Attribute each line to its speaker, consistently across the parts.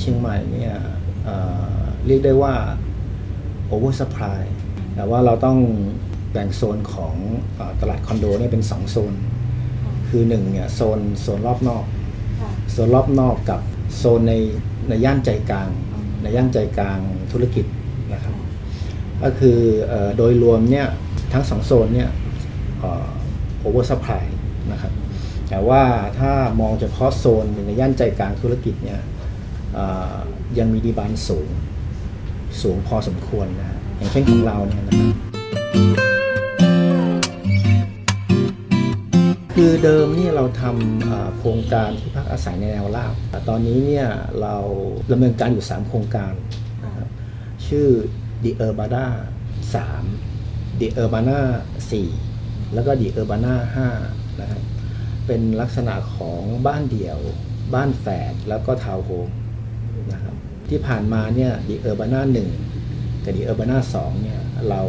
Speaker 1: เชียงใหม่เนี่ยเเรียกได้ว่า over supply แต่ว่าเราต้องแบ่งโซนของอตลาดคอนโดเนี่ยเป็น 2 โซน คือ1เนี่ยโซนโซนรอบนอก โซนรอบนอกกับโซนในในย่านใจกลาง ในย่านใจกลางธุรกิจนะครับ ก็คืออโดยรวมเนี่ยทั้งสองโซนเนี่ยโอเวอร์ซัพพลายนะครับ แต่ว่าถ้ามองเฉพาะโซนในย่านใจกลางธุรกิจเนี่ย ยังมีดีบานสูงสูงพอสมควรนะฮะอย่างเช่นของเราเนี่ยนะครับคือเดิมเนี่ยเราทำโครงการที่พักอาศัยในแนวราบแต่ตอนนี้เนี่ยเราดำเนินการอยู่ 3 โครงการนะครับชื่อ The Urbana 3 The Urbana 4 แล้วก็ The Urbana 5นะครับเป็นลักษณะของบ้านเดี่ยว บ้านแฝดแล้วก็ทาวน์โฮม นะครับที่ผ่านมาเนี่ย The Urbana 1กับ The Urbana 2เนี่ยเรา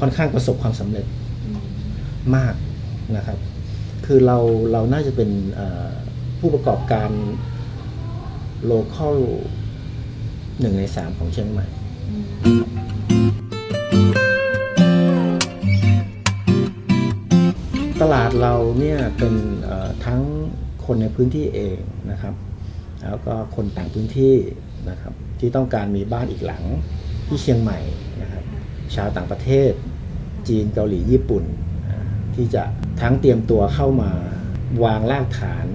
Speaker 1: ค่อนข้างประสบความสำเร็จมากนะครับ คือเราเราน่าจะเป็นผู้ประกอบการโลคอลหนึ่งในสามของเชียงใหม่ตลาดเราเนี่ยเป็นทั้งคนในพื้นที่เองนะครับ แล้วก็คนต่างพื้นที่นะครับที่ต้องการมีบ้านอีกหลังที่เชียงใหม่นะครับชาวต่างประเทศ จีนเกาหลีญี่ปุ่น ที่จะทั้งเตรียมตัวเข้ามาวางรากฐาน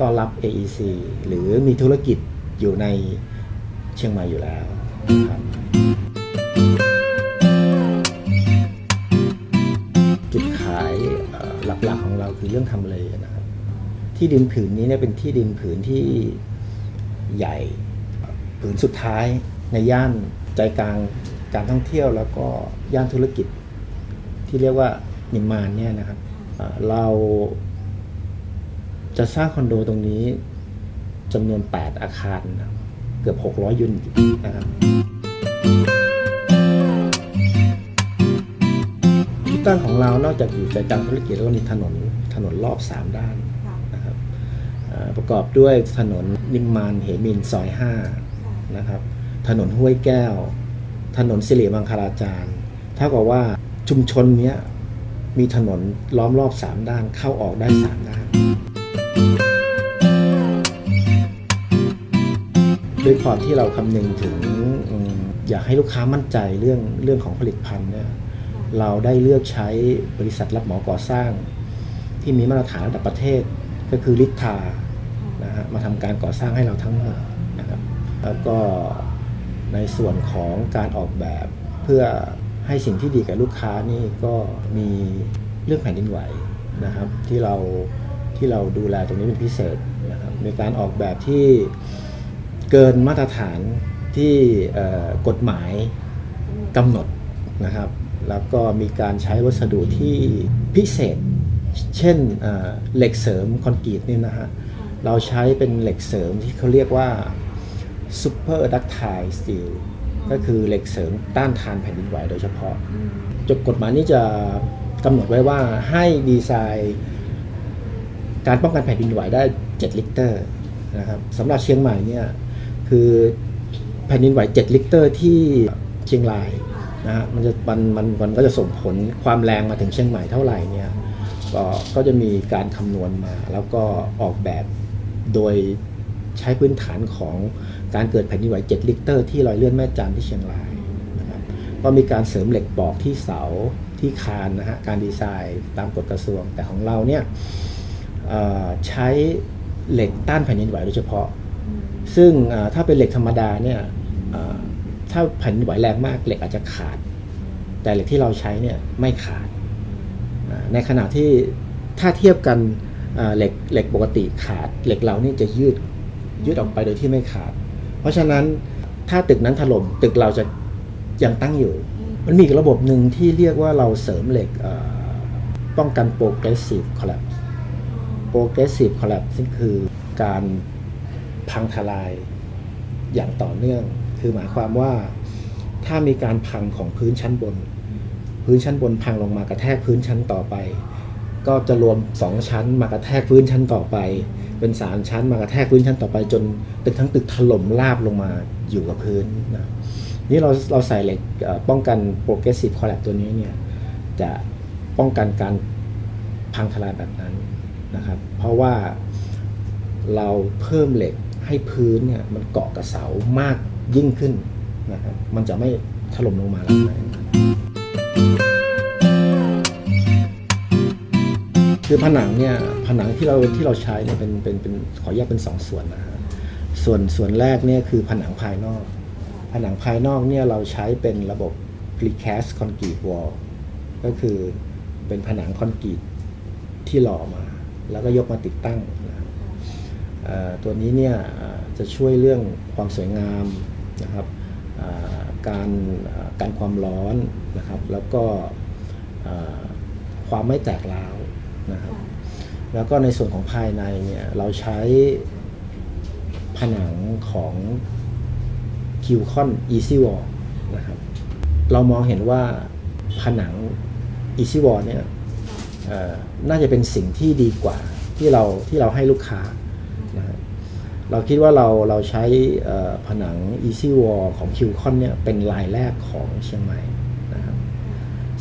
Speaker 1: ต้อนรับ AEC หรือมีธุรกิจอยู่ในเชียงใหม่อยู่แล้วนะครับจุดขายหลักๆของเราคือเรื่องทำเลนะ ที่ดินผืนนี้เนี่ยเป็นที่ดินผืนที่ใหญ่ ผืนสุดท้ายในย่านใจกลางการท่องเที่ยวแล้วก็ย่านธุรกิจ ที่เรียกว่านิมมานเนี่ยนะครับเอ่อเราจะสร้างคอนโดตรงนี้จำนวน 8 อาคารนะครับเกือบ 600 ยูนิตนะครับที่ตั้งของเรานอกจากอยู่ใจกลางธุรกิจแล้วก็มีถนนถนนรอบ 3 ด้าน
Speaker 2: ค่ะ
Speaker 1: นะครับเอ่อ ประกอบด้วยถนนนิมมานเหมินซอย5นะครับ ถนนห้วยแก้ว ถนนสิริมังคลาจารย์เท่ากับว่าชุมชนเนี้ยมีถนนล้อมรอบ 3 ด้านเข้าออกได้ 3 ด้าน ด้วยความที่เราคำนึงถึงอยากให้ลูกค้ามั่นใจเรื่องเรื่องของผลิตภัณฑ์เนี่ยเราได้เลือกใช้บริษัทรับเหมาก่อสร้าง ที่มีมาตรฐานระดับประเทศก็คือลิทธา นะฮะมาทำการก่อสร้างให้เราทั้งหมดนะครับ แล้วก็ในส่วนของการออกแบบเพื่อให้สิ่งที่ดีกับลูกค้านี่ก็มีเรื่องแผ่นดินไหวนะครับที่เราที่เราดูแลตรงนี้เป็นพิเศษนะครับมีการออกแบบที่เกินมาตรฐานที่กฎหมายกำหนดนะครับ แล้วก็มีการใช้วัสดุที่พิเศษ เช่นเหล็กเสริมคอนกรีตนี่นะฮะ เราใช้เป็นเหล็กเสริมที่เขาเรียกว่า Super Ductile Steel ก็คือเหล็กเสริมต้านทานแผ่นดินไหวโดยเฉพาะจดกฎหมายนี้จะกำหนดไว้ว่าให้ดีไซน์การป้องกันแผ่นดินไหวได้ 7 ลิตรนะครับสำหรับเชียงใหม่เนี่ยคือแผ่นดินไหว 7 ลิตรที่เชียงรายนะฮะมันจะมันมันมันก็จะส่งผลความแรงมาถึงเชียงใหม่เท่าไหร่เนี่ยก็ก็จะมีการคำนวณมาแล้วก็ออกแบบ โดยใช้พื้นฐานของการเกิดแผ่นดินไหว7ลิตรที่ลอยเลื่อนแม่จันที่เชียงรายนะครับก็มีการเสริมเหล็กปอกที่เสาที่คานนะฮะการดีไซน์ตามกฎกระทรวง แต่ของเราเนี่ยใช้เหล็กต้านแผ่นดินไหวโดยเฉพาะ ซึ่งถ้าเป็นเหล็กธรรมดาเนี่ยถ้าแผ่นดินไหวแรงมากเหล็กอาจจะขาด แต่เหล็กที่เราใช้เนี่ยไม่ขาด ในขณะที่ถ้าเทียบกัน เอ่อเหล็กเหล็กปกติขาด เหล็กเรานี่จะยืดยืดออกไปโดยที่ไม่ขาด เพราะฉะนั้นถ้าตึกนั้นถล่มตึกเราจะยังตั้งอยู่ มันมีอีกระบบหนึ่งที่เรียกว่าเราเสริมเหล็กเอ่อป้องกัน progressive collapse progressive collapse ซึ่งคือการพังทลายอย่างต่อเนื่อง คือหมายความว่าถ้ามีการพังของพื้นชั้นบน พื้นชั้นบนพังลงมากระแทกพื้นชั้นต่อไป ก็จะรวมสองชั้นมากระแทกพื้นชั้นต่อไป เป็นสามชั้นมากระแทกพื้นชั้นต่อไป จนตึกทั้งตึกถล่มราบลงมาอยู่กับพื้นนะนี่เราเราใส่เหล็กป้องกัน progressive collapse ตัวนี้เนี่ยจะป้องกันการพังทลายแบบนั้นนะครับ เพราะว่าเราเพิ่มเหล็กให้พื้นเนี่ยมันเกาะกับเสามากยิ่งขึ้นนะครับมันจะไม่ถล่มลงมาแล้ว คือผนังเนี่ยผนังที่เราที่เราใช้เนี่ยเป็นเป็นเป็นขอแยกเป็นสองส่วนนะฮะส่วนส่วนแรกเนี่ยคือผนังภายนอก ผนังภายนอกเนี่ยเราใช้เป็นระบบ precast concrete wall ก็คือเป็นผนังคอนกรีตที่หล่อมา แล้วก็ยกมาติดตั้งนะตัวนี้เนี่ยจะช่วยเรื่องความสวยงามนะครับการการความร้อนนะครับ แล้วก็ความไม่แตกร้าว นะครับแล้วก็ในส่วนของภายในเนี่ยเราใช้ผนังของคิวคอน Easy Wall นะครับเรามองเห็นว่าผนัง Easy Wall เนี่ยน่าจะเป็นสิ่งที่ดีกว่าที่เราที่เราให้ลูกค้านะฮะเราคิดว่าเราเราใช้ผนัง Easy Wall ของ q c o n เนี่ยเป็นลายแรกของเชียงใหม่นะครับ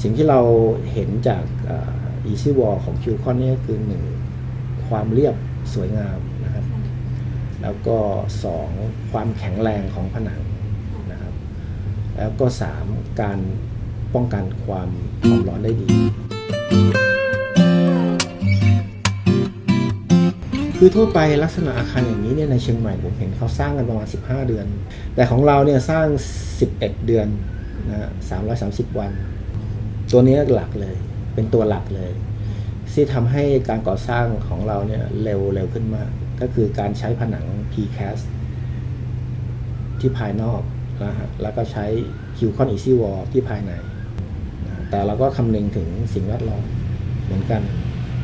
Speaker 1: สิ่งที่เราเห็นจาก อ่อ Easy Wall ของ q c o n เนี่ยคือหนึ่งความเรียบสวยงามนะครับ แล้วก็สองความแข็งแรงของผนังนะครับ แล้วก็สามการป้องกันความความร้อนได้ดีคือทั่วไปลักษณะอาคารอย่างนี้เนี่ยในเชียงใหม่ผมเห็นเขาสร้างกันประมาณ 15 เดือน แต่ของเราเนี่ยสร้าง 11 เดือนนะฮะ330 วัน ตัวนี้หลักเลย เป็นตัวหลักเลย ที่ทำให้การก่อสร้างของเราเนี่ยเร็วเร็วขึ้นมาก ก็คือการใช้ผนัง precast ที่ภายนอกนะฮะแล้วก็ใช้ q c o n Easy Wall ที่ภายใน แต่เราก็คำนึงถึงสิ่งแวดล้อมเหมือนกัน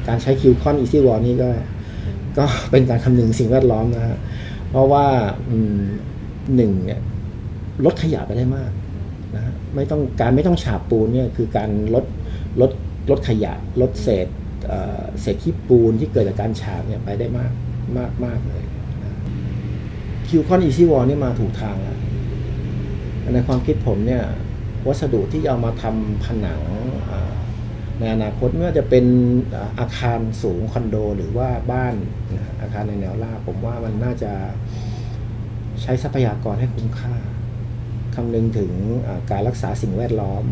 Speaker 1: การใช้ q c o n Easy Wall นี่ก็ก็เป็นการคำนึงสิ่งแวดล้อมนะฮะ เพราะว่าหนึ่งเนี่ยลดขยะไปได้มากนะฮะไม่ต้องการไม่ต้องฉาบปูนเนี่ยคือการลดลด ลดขยะลดเศษเเศษขี้ปูนที่เกิดจากการฉาบเนี่ยไปได้มากมากมากเลยคิวคอนอีซี่วอลนี่มาถูกทางแล้วในความคิดผมเนี่ยวัสดุที่เอามาทำผนังในอนาคตไม่ว่าจะเป็นอาคารสูงคอนโดหรือว่าบ้านอาคารในแนวราบผมว่ามันน่าจะใช้ทรัพยากรให้คุ้มค่าคำนึงถึงการรักษาสิ่งแวดล้อม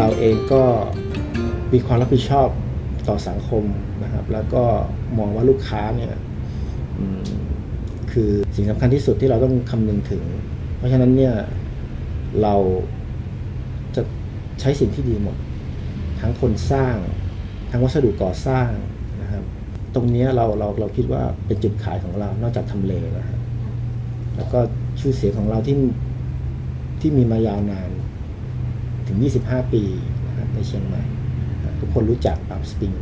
Speaker 1: เราเองก็มีความรับผิดชอบต่อสังคมนะครับ แล้วก็มองว่าลูกค้าเนี่ยคือสิ่งสำคัญที่สุดที่เราต้องคำนึงถึง เพราะฉะนั้นเนี่ยเราจะใช้สิ่งที่ดีหมด ทั้งคนสร้าง ทั้งวัสดุก่อสร้างนะครับ ตรงนี้เราเราเราคิดว่าเป็นจุดขายของเรา นอกจากทำเลนะครับแล้วก็ชื่อเสียงของเราที่ที่มีมายาวนาน ถึง 25 ปีนะครับในเชียงใหม่ ทุกคนรู้จักปั๊บสปริง